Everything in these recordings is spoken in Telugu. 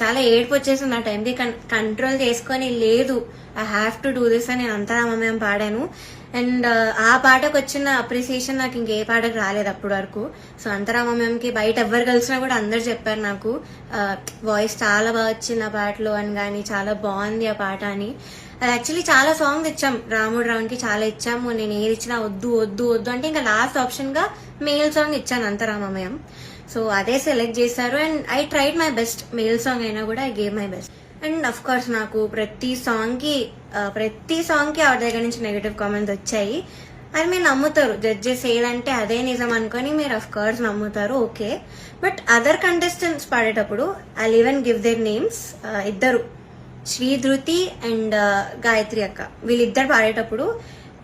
చాలా ఏడుపు వచ్చేసింది ఆ టైంకి కంట్రోల్ చేసుకొని లేదు I have to do this అని నేను మేము పాడాను. అండ్ ఆ పాటకు వచ్చిన అప్రిసియేషన్ నాకు ఇంకే పాటకు రాలేదు అప్పటి వరకు. సో అంతరామయంకి బయట ఎవరు కలిసినా కూడా అందరు చెప్పారు నాకు వాయిస్ చాలా బాగా వచ్చింది ఆ పాటలో అని కానీ చాలా బాగుంది ఆ పాట అని. అది యాక్చువల్లీ చాలా సాంగ్స్ ఇచ్చాం రాముడు రావునికి చాలా ఇచ్చాము. నేను ఏది ఇచ్చినా వద్దు వద్దు వద్దు అంటే ఇంకా లాస్ట్ ఆప్షన్గా మేల్ సాంగ్ ఇచ్చాను అంతరామమయం సో అదే సెలెక్ట్ చేశారు and I tried my best male song అయినా కూడా I gave my best and of course నాకు ప్రతి సాంగ్కి ప్రతి సాంగ్కి ఆవిడ దగ్గర నుంచి నెగటివ్ కామెంట్స్ వచ్చాయి? అది మీరు నమ్ముతారు. జడ్జెస్ ఏదంటే అదే నిజం అనుకొని మీరు అఫ్ కోర్స్ నమ్ముతారు. ఓకే బట్ అదర్ కంటెస్టెంట్స్ పాడేటప్పుడు I even give their names ఇద్దరు. శ్రీ ధృతి అండ్ గాయత్రి అక్క. వీళ్ళిద్దరు పాడేటప్పుడు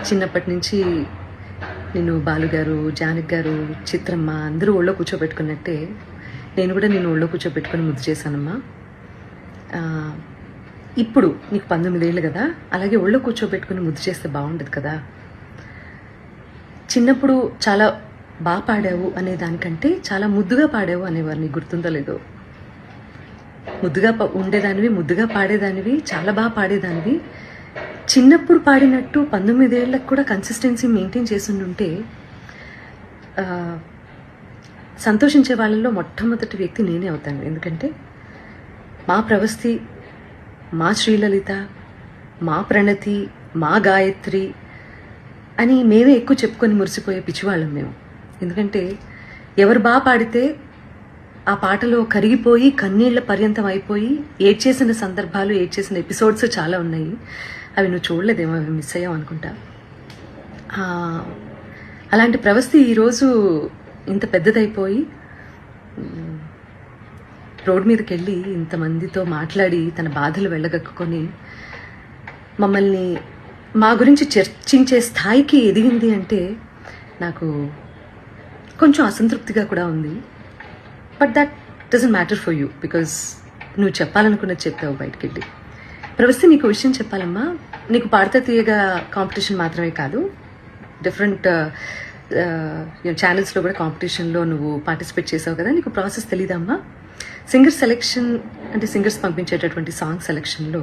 చిన్నప్పటి నుంచి నేను బాలుగారు జానక్ గారు చిత్రమ్మ అందరూ ఒళ్ళో కూర్చోబెట్టుకున్నట్టే నేను కూడా నేను ఒళ్ళో కూర్చోబెట్టుకుని ముద్దు చేశానమ్మా. ఇప్పుడు నీకు పంతొమ్మిదేళ్ళు కదా అలాగే ఒళ్ళో కూర్చోబెట్టుకుని ముద్దు చేస్తే బాగుండదు కదా. చిన్నప్పుడు చాలా బాగా పాడావు అనే దానికంటే చాలా ముద్దుగా పాడావు అనేవారు నీకు గుర్తుందో లేదో. ముద్దుగా ప- ఉండేదానివి ముద్దుగా పాడేదానివి చాలా బాగా పాడేదానివి. చిన్నప్పుడు పాడినట్టు పంతొమ్మిదేళ్ళకు కూడా కన్సిస్టెన్సీ మెయింటైన్ చేస్తుంటే సంతోషించే వాళ్ళలో మొట్టమొదటి వ్యక్తి నేనే అవుతాను. ఎందుకంటే మా ప్రవస్తి మా శ్రీలలిత మా ప్రణతి మా గాయత్రి అని మేమే ఎక్కువ చెప్పుకొని మురిసిపోయే పిచ్చివాళ్ళం మేము. ఎందుకంటే ఎవరు బాగా పాడితే ఆ పాటలో కరిగిపోయి కన్నీళ్ళ పర్యంతం అయిపోయి ఏడ్చేసిన సందర్భాలు ఏడ్చేసిన ఎపిసోడ్స్ చాలా ఉన్నాయి. అవి నువ్వు చూడలేదేమో అవి మిస్ అయ్యావు అనుకుంటా. అలాంటి ప్రవస్థి ఈరోజు ఇంత పెద్దదైపోయి రోడ్ మీదకి వెళ్ళి ఇంతమందితో మాట్లాడి తన బాధలు వెళ్ళగక్కుకొని మమ్మల్ని మా గురించి చర్చించే స్థాయికి ఎదిగింది అంటే నాకు కొంచెం అసంతృప్తిగా కూడా ఉంది. But that doesn't matter for you because నువ్వు చెప్పాలనుకున్నది చెప్పావు బయటకెళ్ళి. వెళ్ళి ప్రవస్తి నీకు విషయం చెప్పాలమ్మా. నీకు పాడతా తీయగా కాంపిటీషన్ మాత్రమే కాదు డిఫరెంట్ ఛానల్స్లో కూడా కాంపిటీషన్లో నువ్వు పార్టిసిపేట్ చేసావు కదా నీకు ప్రాసెస్ తెలీదమ్మా. సింగర్ సెలెక్షన్ అంటే సింగర్స్ పంపించేటటువంటి సాంగ్ సెలెక్షన్లో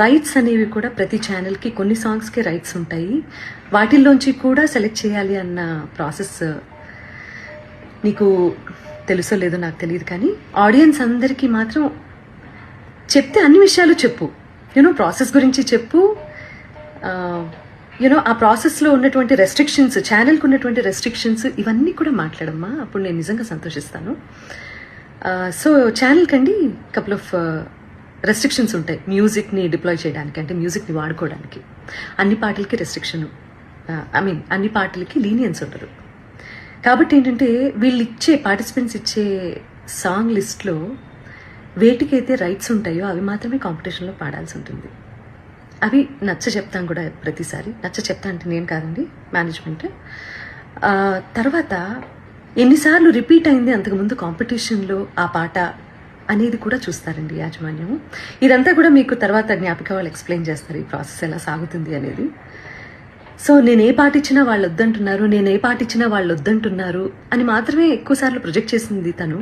రైట్స్ అనేవి కూడా ప్రతి ఛానల్కి కొన్ని సాంగ్స్కి రైట్స్ ఉంటాయి. వాటిల్లోంచి కూడా సెలెక్ట్ చేయాలి అన్న ప్రాసెస్ నీకు తెలుసో లేదో నాకు తెలియదు కానీ ఆడియన్స్ అందరికీ మాత్రం చెప్తే అన్ని విషయాలు చెప్పు. యూనో ప్రాసెస్ గురించి చెప్పు. యూనో ఆ ప్రాసెస్లో ఉన్నటువంటి రెస్ట్రిక్షన్స్ ఛానల్కి ఉన్నటువంటి రెస్ట్రిక్షన్స్ ఇవన్నీ కూడా మాట్లాడమ్మా. అప్పుడు నేను నిజంగా సంతోషిస్తాను. సో ఛానల్ కండి కపుల్ ఆఫ్ రెస్ట్రిక్షన్స్ ఉంటాయి. మ్యూజిక్ని డిప్లాయ్ చేయడానికి అంటే మ్యూజిక్ని వాడుకోవడానికి. అన్ని పాటలకి రెస్ట్రిక్షన్ ఐ మీన్ అన్ని పాటలకి లీనియన్స్ ఉండరు కాబట్టి ఏంటంటే వీళ్ళు ఇచ్చే పార్టిసిపెంట్స్ ఇచ్చే సాంగ్ లిస్ట్లో వేటికైతే రైట్స్ ఉంటాయో అవి మాత్రమే కాంపిటీషన్లో పాడాల్సి ఉంటుంది. అవి నచ్చ చెప్తాం కూడా ప్రతిసారి. నచ్చ చెప్తా అంటే నేను కాదండి మేనేజ్మెంట్ తర్వాత ఎన్నిసార్లు రిపీట్ అయింది అంతకుముందు కాంపిటీషన్లో ఆ పాట అనేది కూడా చూస్తారండి యాజమాన్యం ఇదంతా కూడా మీకు తర్వాత జ్ఞాపిక వాళ్ళు ఎక్స్ప్లెయిన్ చేస్తారు ఈ ప్రాసెస్ ఎలా సాగుతుంది అనేది. సో నేను ఏ పాట ఇచ్చినా వాళ్ళు వద్దంటున్నారు నేను ఏ పాట ఇచ్చినా వాళ్ళు వద్దంటున్నారు అని మాత్రమే ఎక్కువసార్లు ప్రొజెక్ట్ చేసింది తను.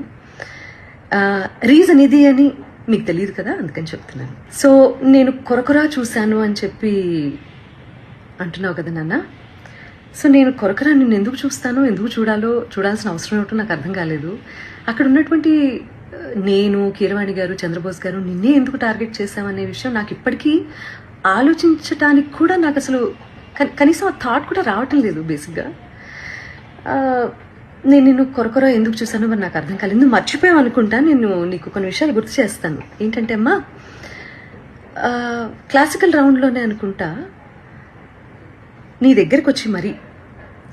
రీజన్ ఇది అని మీకు తెలియదు కదా అందుకని చెప్తున్నాను. సో నేను కొరకొరా చూశాను అని చెప్పి అంటున్నావు కదా నాన్న. సో నేను కొరకరా నిన్ను ఎందుకు చూస్తానో ఎందుకు చూడాలో చూడాల్సిన అవసరం ఏమిటో నాకు అర్థం కాలేదు. అక్కడ ఉన్నటువంటి నేను కీరవాణి గారు చంద్రబోస్ గారు నిన్నే ఎందుకు టార్గెట్ చేశామనే విషయం నాకు ఇప్పటికీ ఆలోచించటానికి కూడా నాకు అసలు కనీసం ఆ థాట్ కూడా రావటం లేదు బేసిక్గా నేను నిన్ను కొరకొర ఎందుకు చూసాను మరి నాకు అర్థం కాలేదు. మర్చిపోయావు అనుకుంటా నేను నీకు కొన్ని విషయాలు గుర్తు చేస్తాను. ఏంటంటే అమ్మా క్లాసికల్ రౌండ్లోనే అనుకుంటా నీ దగ్గరికి వచ్చి మరి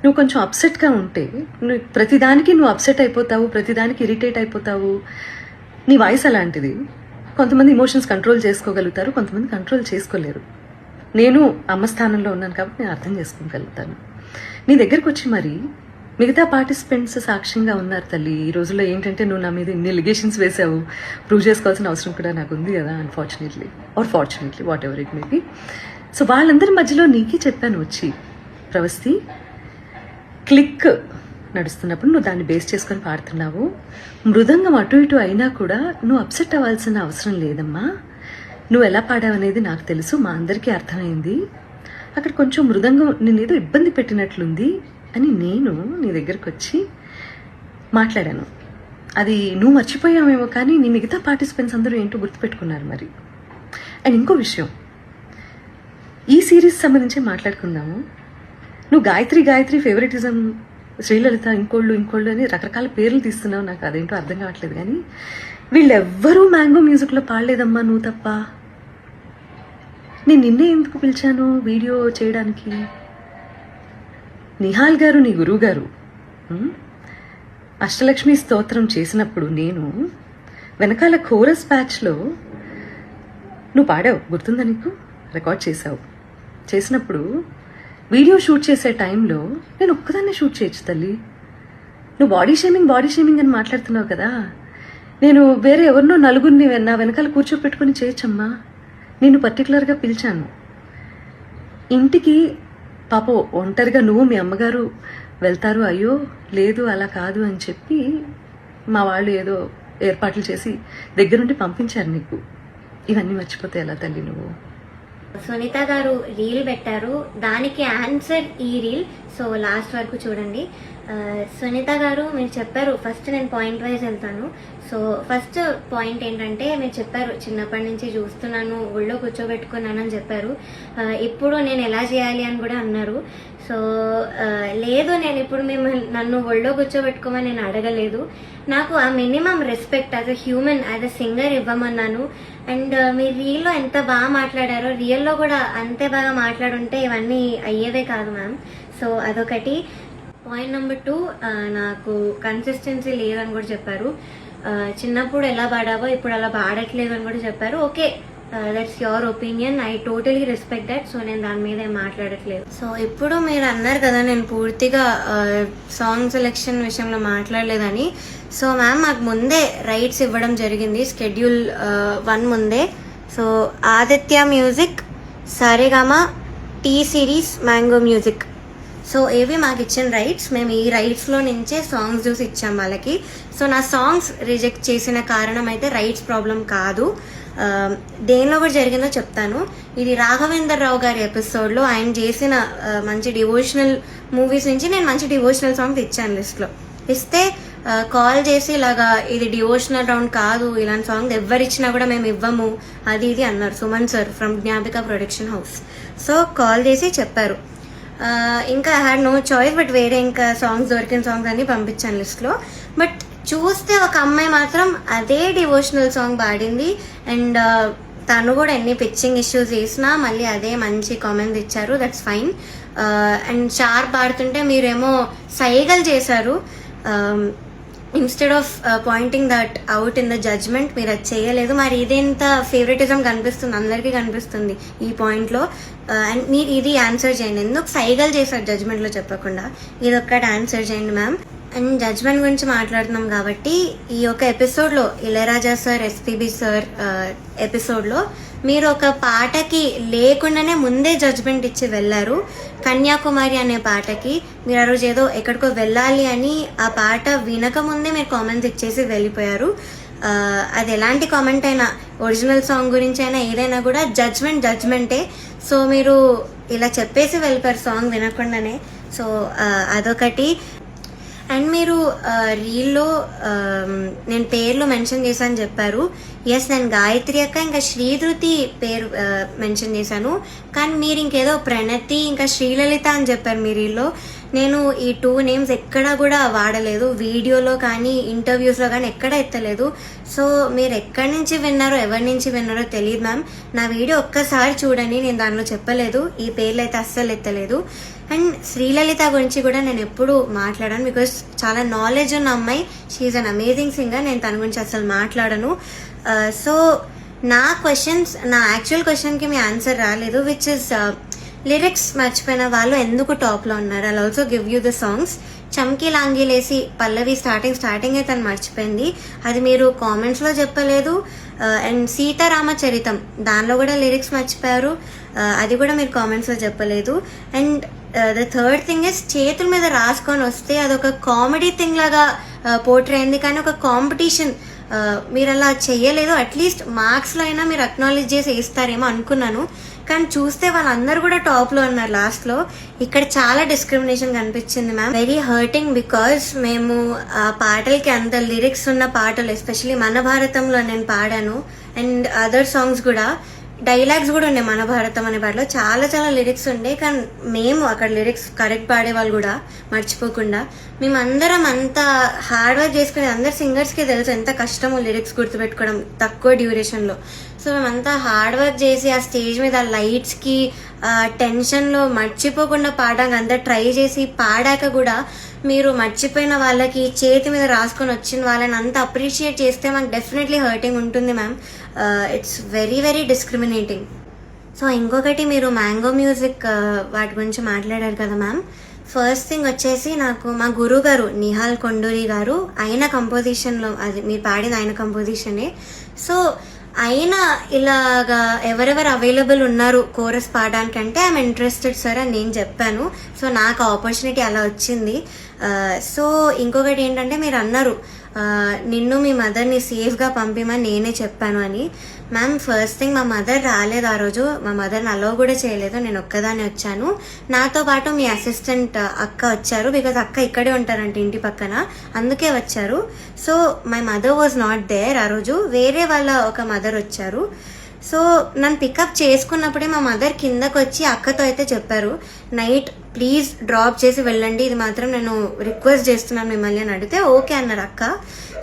నువ్వు కొంచెం అప్సెట్గా ఉంటే నువ్వు ప్రతిదానికి నువ్వు అప్సెట్ అయిపోతావు ప్రతిదానికి ఇరిటేట్ అయిపోతావు. నీ వాయిస్ అలాంటిది. కొంతమంది ఇమోషన్స్ కంట్రోల్ చేసుకోగలుగుతారు కొంతమంది కంట్రోల్ చేసుకోలేరు. నేను అమ్మ స్థానంలో ఉన్నాను కాబట్టి నేను అర్థం చేసుకోగలుగుతాను. నీ దగ్గరికి వచ్చి మరి మిగతా పార్టిసిపెంట్స్ సాక్ష్యంగా ఉన్నారు తల్లి. ఈ రోజుల్లో ఏంటంటే నువ్వు నా మీద ఇన్ని లిగేషన్స్ వేసావు ప్రూవ్ చేసుకోవాల్సిన అవసరం కూడా నాకు ఉంది కదా unfortunately or fortunately whatever it may be so వాళ్ళందరి మధ్యలో నీకే చెప్పాను వచ్చి ప్రవస్తి క్లిక్ నడుస్తున్నప్పుడు నువ్వు దాన్ని బేస్ చేసుకొని పాడుతున్నావు. మృదంగం అటు ఇటు అయినా కూడా నువ్వు అప్సెట్ అవ్వాల్సిన అవసరం లేదమ్మా. నువ్వు ఎలా పాడావనేది నాకు తెలుసు మా అందరికీ అర్థమైంది. అక్కడ కొంచెం మృదంగం నేనేదో ఇబ్బంది పెట్టినట్లుంది. అని నేను నీ దగ్గరకు వచ్చి మాట్లాడాను. అది నువ్వు మర్చిపోయావేమో కానీ నీ మిగతా పార్టిసిపెంట్స్ అందరూ ఏంటో గుర్తుపెట్టుకున్నారు మరి. అండ్ ఇంకో విషయం. ఈ సిరీస్ సంబంధించి మాట్లాడుకుందాము. నువ్వు గాయత్రి గాయత్రి ఫేవరెటిజం శ్రీలలిత ఇంకోళ్ళు ఇంకోళ్ళు అని రకరకాల పేర్లు తీస్తున్నావు. నాకు అదేంటో అర్థం కావట్లేదు కానీ వీళ్ళెవ్వరూ మ్యాంగో మ్యూజిక్లో పాడలేదమ్మా నువ్వు తప్ప. నేను నిన్నే ఎందుకు పిలిచాను వీడియో చేయడానికి? నిహాల్ గారు నీ గురువు గారు అష్టలక్ష్మి స్తోత్రం చేసినప్పుడు నేను వెనకాల కోరస్ బ్యాచ్లో నువ్వు పాడావు గుర్తుందా నీకు? రికార్డ్ చేసావు చేసినప్పుడు వీడియో షూట్ చేసే టైంలో నేను ఒక్కదాన్నే షూట్ చేయొచ్చు తల్లి. నువ్వు బాడీ షేమింగ్ బాడీ షేమింగ్ అని మాట్లాడుతున్నావు కదా. నేను వేరే ఎవరినో నలుగురిని నా వెనకాల కూర్చోపెట్టుకుని చేయొచ్చమ్మా. నేను పర్టికులర్గా పిలిచాను. ఇంటికి పాప ఒంటరిగా నువ్వు మీ అమ్మగారు వెళ్తారు అయ్యో లేదు అలా కాదు అని చెప్పి మా వాళ్ళు ఏదో ఏర్పాట్లు చేసి దగ్గరుండి పంపించారు నీకు. ఇవన్నీ మర్చిపోతే ఎలా తల్లి నువ్వు? సునీత గారు రీల్ పెట్టారు. దానికి ఆన్సర్ ఈ రీల్. సో లాస్ట్ వరకు చూడండి. సునీత గారు మీరు చెప్పారు ఫస్ట్ నేను పాయింట్ వైజ్ వెళ్తాను. సో ఫస్ట్ పాయింట్ ఏంటంటే మీరు చెప్పారు చిన్నప్పటి నుంచి చూస్తున్నాను ఒళ్ళో అని చెప్పారు. ఇప్పుడు నేను ఎలా చేయాలి అని కూడా అన్నారు. సో లేదు నేను ఇప్పుడు మిమ్మల్ని నన్ను ఒళ్ళో కూర్చోబెట్టుకోమని నేను అడగలేదు. నాకు ఆ minimum respect as a human as a singer ఇవ్వమన్నాను. And uh, మీరు రీల్లో ఎంత బాగా మాట్లాడారో రియల్లో కూడా అంతే బాగా మాట్లాడుంటే ఇవన్నీ అయ్యేవే కాదు మ్యామ్. సో అదొకటి. పాయింట్ నెంబర్ టూ నాకు కన్సిస్టెన్సీ లేదని కూడా చెప్పారు. Uh, చిన్నప్పుడు ఎలా పాడావో ఇప్పుడు అలా పాడట్లేదు అని కూడా చెప్పారు. Okay that's your opinion I totally respect that so నేను దాని మీద మాట్లాడట్లేదు. సో ఇప్పుడు మీరు అన్నారు కదా నేను పూర్తిగా uh, సాంగ్ సెలెక్షన్ విషయంలో మాట్లాడలేదని. సో మ్యామ్ మాకు ముందే రైట్స్ ఇవ్వడం జరిగింది స్కెడ్యూల్ వన్ ముందే. So Aditya music Saregama T series mango music. So ఏవి మాకు ఇచ్చిన రైట్స్ మేము ఈ రైట్స్లో నుంచే సాంగ్స్ చూసి ఇచ్చాం వాళ్ళకి. సో నా సాంగ్స్ రిజెక్ట్ చేసిన కారణం అయితే రైట్స్ ప్రాబ్లం కాదు. దేనిలో కూడా జరిగిందో చెప్తాను. ఇది రాఘవేందర్ రావు గారి ఎపిసోడ్లో ఆయన చేసిన మంచి డివోషనల్ మూవీస్ నుంచి నేను మంచి డివోషనల్ సాంగ్స్ ఇచ్చాను లిస్ట్లో. ఇస్తే కాల్ చేసి ఇలాగా ఇది డివోషనల్ రౌండ్ కాదు ఇలాంటి సాంగ్ ఎవరిచ్చినా కూడా మేము ఇవ్వము అది ఇది అన్నారు Suman sir from Jnapika production house. So call చేసి చెప్పారు. ఇంకా I had no choice but వేరే ఇంకా సాంగ్స్ దొరికిన సాంగ్స్ అన్ని పంపించాను లిస్ట్లో బట్ చూస్తే ఒక అమ్మాయి మాత్రం అదే డివోషనల్ సాంగ్ పాడింది. అండ్ తను కూడా ఎన్ని పిచ్చింగ్ ఇష్యూస్ చేసినా మళ్ళీ అదే మంచి కామెంట్స్ ఇచ్చారు. దట్స్ ఫైన్ అండ్ షార్ప్ పాడుతుంటే మీరేమో సైగలు చేశారు. Instead of pointing that out in the judgement మీరు అది చేయలేదు. మరి ఇదేంత ఫేవరెటిజం కనిపిస్తుంది? అందరికీ కనిపిస్తుంది ఈ పాయింట్లో అండ్ మీరు ఇది ఆన్సర్ చేయండి. ఎందుకు సైగలు చేశారు జడ్జ్మెంట్లో చెప్పకుండా? ఇది ఒక్కటి ఆన్సర్ చేయండి మ్యామ్ అండ్ జడ్జ్మెంట్ గురించి మాట్లాడుతున్నాం కాబట్టి ఈ యొక్క ఎపిసోడ్లో ఇళయరాజా సార్ ఎస్పీబి సార్ ఎపిసోడ్లో మీరు ఒక పాటకి లేకుండానే ముందే జడ్జ్మెంట్ ఇచ్చి వెళ్ళారు. కన్యాకుమారి అనే పాటకి మీరు ఆ రోజు ఏదో ఎక్కడికో వెళ్ళాలి అని ఆ పాట వినక ముందే మీరు కామెంట్స్ ఇచ్చేసి వెళ్ళిపోయారు. అది ఎలాంటి కామెంట్ అయినా ఒరిజినల్ సాంగ్ గురించి అయినా ఏదైనా కూడా జడ్జ్మెంట్ జడ్జ్మెంటే సో మీరు ఇలా చెప్పేసి వెళ్ళిపోయారు సాంగ్ వినకుండానే. సో అదొకటి. అండ్ మీరు రీల్లో నేను పేర్లు మెన్షన్ చేశాను చెప్పారు. ఎస్ నేను గాయత్రి అక్క ఇంకా శ్రీధృతి పేరు మెన్షన్ చేశాను. కానీ మీరు ఇంకేదో ప్రణతి ఇంకా శ్రీలలిత అని చెప్పారు మీరు రీల్లో నేను ఈ టూ నేమ్స్ ఎక్కడా కూడా వాడలేదు. వీడియోలో కానీ ఇంటర్వ్యూస్లో కానీ ఎక్కడ ఎత్తలేదు. సో మీరు ఎక్కడి నుంచి విన్నారో ఎవరి నుంచి విన్నారో తెలియదు మ్యామ్ నా వీడియో ఒక్కసారి చూడండి నేను దానిలో చెప్పలేదు. ఈ పేర్లు అయితే అస్సలు ఎత్తలేదు. అండ్ శ్రీలలిత గురించి కూడా నేను ఎప్పుడు మాట్లాడాను బికాస్ చాలా నాలెడ్జ్ ఉన్న అమ్మాయి. షీఈ్ అన్ అమేజింగ్ సింగర్ నేను తన గురించి అసలు మాట్లాడను. Uh, సో నా క్వశ్చన్స్ నా యాక్చువల్ క్వశ్చన్కి మీ ఆన్సర్ రాలేదు విచ్ ఇస్ లిరిక్స్ మర్చిపోయిన వాళ్ళు ఎందుకు టాప్లో ఉన్నారు? I also give you the songs చమ్కీ లాంగీలేసి పల్లవి స్టార్టింగ్ స్టార్టింగ్ అయితే తను మర్చిపోయింది. అది మీరు కామెంట్స్లో చెప్పలేదు. Uh, అండ్ సీతారామచరితం దానిలో కూడా లిరిక్స్ మర్చిపోయారు. Uh, అది కూడా మీరు కామెంట్స్లో చెప్పలేదు. And the third thing is చేతుల మీద రాసుకొని వస్తే అదొక కామెడీ థింగ్ లాగా పోర్ట్రే అయింది. కానీ ఒక కాంపిటీషన్ మీరు అలా చేయలేదు. అట్లీస్ట్ మార్క్స్లో అయినా మీరు అక్నాలెడ్జ్ చేసి ఇస్తారేమో అనుకున్నాను. కానీ చూస్తే వాళ్ళందరూ కూడా టాప్లో ఉన్నారు లాస్ట్లో ఇక్కడ చాలా డిస్క్రిమినేషన్ కనిపించింది మ్యామ్ వెరీ హర్టింగ్ బికాస్ మేము ఆ పాటలకి అంత లిరిక్స్ ఉన్న పాటలు ఎస్పెషలీ మన భారతంలో నేను పాడాను. అండ్ అదర్ సాంగ్స్ కూడా డైలాగ్స్ కూడా ఉండే మన భారతం అనే పాటలో చాలా చాలా లిరిక్స్ ఉండే కానీ మేము అక్కడ లిరిక్స్ కరెక్ట్ పాడే వాళ్ళు కూడా మర్చిపోకుండా. మేమందరం అంత హార్డ్ వర్క్ చేసుకునే అందరు సింగర్స్కి తెలుసు ఎంత కష్టమో లిరిక్స్ గుర్తుపెట్టుకోవడం తక్కువ డ్యూరేషన్లో సో మేమంతా హార్డ్ వర్క్ చేసి ఆ స్టేజ్ మీద ఆ లైట్స్కి టెన్షన్లో మర్చిపోకుండా పాడడానికి అంతా ట్రై చేసి పాడాక కూడా మీరు మర్చిపోయిన వాళ్ళకి చేతి మీద రాసుకొని వచ్చిన వాళ్ళని అంత అప్రిషియేట్ చేస్తే మాకు డెఫినెట్లీ హర్టింగ్ ఉంటుంది ma'am it's very very discriminating so ఇంకొకటి మీరు మ్యాంగో మ్యూజిక్ uh, వాటి గురించి మాట్లాడారు కదా మ్యామ్ ఫస్ట్ థింగ్ వచ్చేసి నాకు మా గురువు గారు నిహాల్ కొండూరి గారు ఆయన కంపోజిషన్లో అది మీరు పాడిన ఆయన కంపోజిషనే సో ఆయన ఇలాగా ఎవరెవరు అవైలబుల్ ఉన్నారు కోరస్ పాడడానికి అంటే ఐఎమ్ ఇంట్రెస్టెడ్ సార్ అని నేను చెప్పాను. సో నాకు ఆపర్చునిటీ అలా వచ్చింది. సో ఇంకొకటి ఏంటంటే మీరు అన్నారు నిన్ను మీ మదర్ని సేఫ్గా పంపిమని నేనే చెప్పాను అని. మ్యామ్ ఫస్ట్ థింగ్ మా మదర్ రాలేదు ఆ రోజు. మా మదర్ని అలో కూడా చేయలేదు. నేను ఒక్కదాన్ని వచ్చాను. నాతో పాటు మీ అసిస్టెంట్ అక్క వచ్చారు బికాజ్ అక్క ఇక్కడే ఉంటారంట ఇంటి పక్కన. అందుకే వచ్చారు. So my mother was not there ఆ రోజు. వేరే వాళ్ళ ఒక మదర్ వచ్చారు. సో నన్ను పికప్ చేసుకున్నప్పుడే మా మదర్ కిందకు వచ్చి అక్కతో అయితే చెప్పారు నైట్ ప్లీజ్ డ్రాప్ చేసి వెళ్ళండి ఇది మాత్రం నేను రిక్వెస్ట్ చేస్తున్నాను మిమ్మల్ని అని అడిగితే ఓకే అన్నారు అక్క.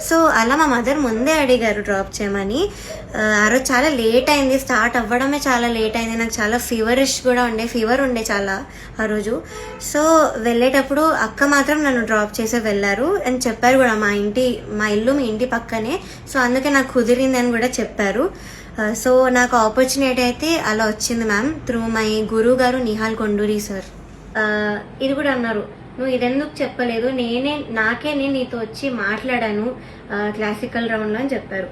సో అలా మా మదర్ ముందే అడిగారు డ్రాప్ చేయమని. ఆ, రోజు చాలా లేట్ అయింది స్టార్ట్ అవ్వడమే చాలా లేట్ అయింది నాకు చాలా ఫీవరిష్ కూడా ఉండే ఫీవర్ ఉండే చాలా ఆ రోజు. సో వెళ్ళేటప్పుడు అక్క మాత్రం నన్ను డ్రాప్ చేసి వెళ్ళారు అని చెప్పారు కూడా మా ఇంటి మా ఇల్లు మీ ఇంటి పక్కనే. సో అందుకే నాకు కుదిరింది అని కూడా చెప్పారు. Uh, సో నాకు ఆపర్చునిటీ అయితే అలా వచ్చింది మ్యామ్ త్రూ మై గురువు గారు నిహాల్ కొండూరి సార్ uh, ఇది కూడా అన్నారు. నువ్వు ఇదెందుకు చెప్పలేదు? నేనే నాకే నేను నీతో వచ్చి మాట్లాడాను uh, క్లాసికల్ రౌండ్లో అని చెప్పారు.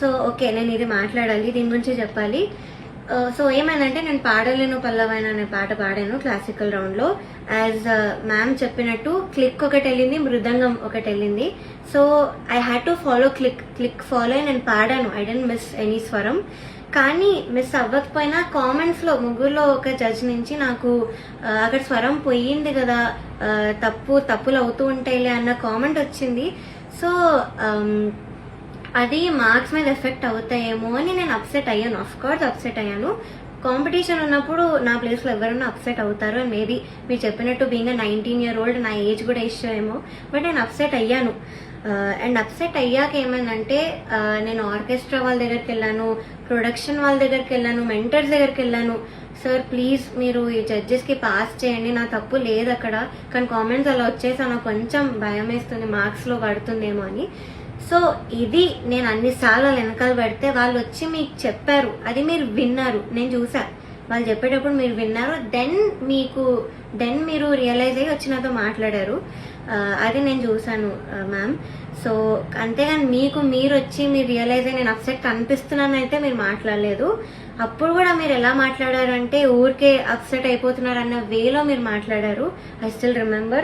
సో ఓకే నేను ఇది మాట్లాడాలి దీని గురించి చెప్పాలి. Uh, సో ఏమైందంటే నేను పాడలేను పల్లవైన అనే పాట పాడాను క్లాసికల్ రౌండ్లో యాజ్ మ్యామ్ చెప్పినట్టు క్లిక్ ఒకటి వెళ్ళింది మృదంగం ఒకటి వెళ్ళింది. So I had to follow click click follow అయి నేను పాడాను. ఐ డెంట్ మిస్ ఎనీ స్వరం. కానీ మిస్ అవ్వకపోయినా కామెంట్స్లో ముగ్గురులో ఒక జడ్జ్ నుంచి నాకు uh, అక్కడ స్వరం పోయింది కదా uh, తప్పు తప్పులు అవుతూ ఉంటాయిలే అన్న కామెంట్ వచ్చింది. సో um, అది మార్క్స్ మీద ఎఫెక్ట్ అవుతాయేమో అని నేను అప్సెట్ అయ్యాను. ఆఫ్ కోర్స్ అప్సెట్ అయ్యాను. కాంపిటీషన్ ఉన్నప్పుడు నా ప్లేస్లో ఎవరైనా అప్సెట్ అవుతారు అండ్ మేబీ మీరు చెప్పినట్టు బీయింగ్ నైన్టీన్ ఇయర్ ఓల్డ్ నా ఏజ్ కూడా ఇష్యూ ఏమో బట్ నేను అప్సెట్ అయ్యాను. అండ్ అప్సెట్ అయ్యాక ఏమైందంటే నేను ఆర్కెస్ట్రా వాళ్ళ దగ్గరికి వెళ్ళాను ప్రొడక్షన్ వాళ్ళ దగ్గరికి వెళ్ళాను మెంటర్స్ దగ్గరికి వెళ్ళాను. సార్ ప్లీజ్ మీరు ఈ జడ్జెస్కి పాస్ చేయండి నా తప్పు లేదు అక్కడ కానీ కామెంట్స్ అలా వచ్చేసి నాకు కొంచెం భయం వేస్తుంది మార్క్స్లో పడుతుందేమో అని. సో ఇది నేను అన్నిసార్లు వాళ్ళ వెనకాల పెడితే వాళ్ళు వచ్చి మీకు చెప్పారు. అది మీరు విన్నారు. నేను చూసా. వాళ్ళు చెప్పేటప్పుడు మీరు విన్నారు. దెన్ మీకు దెన్ మీరు రియలైజ్ అయ్యి వచ్చి నాతో మాట్లాడారు. అది నేను చూసాను మ్యామ్ సో అంతేగాని మీకు మీరు వచ్చి మీరు రియలైజ్ అయ్యి నేను అప్సెట్ కనిపిస్తున్నాను అయితే మీరు మాట్లాడలేదు. అప్పుడు కూడా మీరు ఎలా మాట్లాడారు అంటే ఊరికే అప్సెట్ అయిపోతున్నారు అన్న వేలో మీరు మాట్లాడారు. I still remember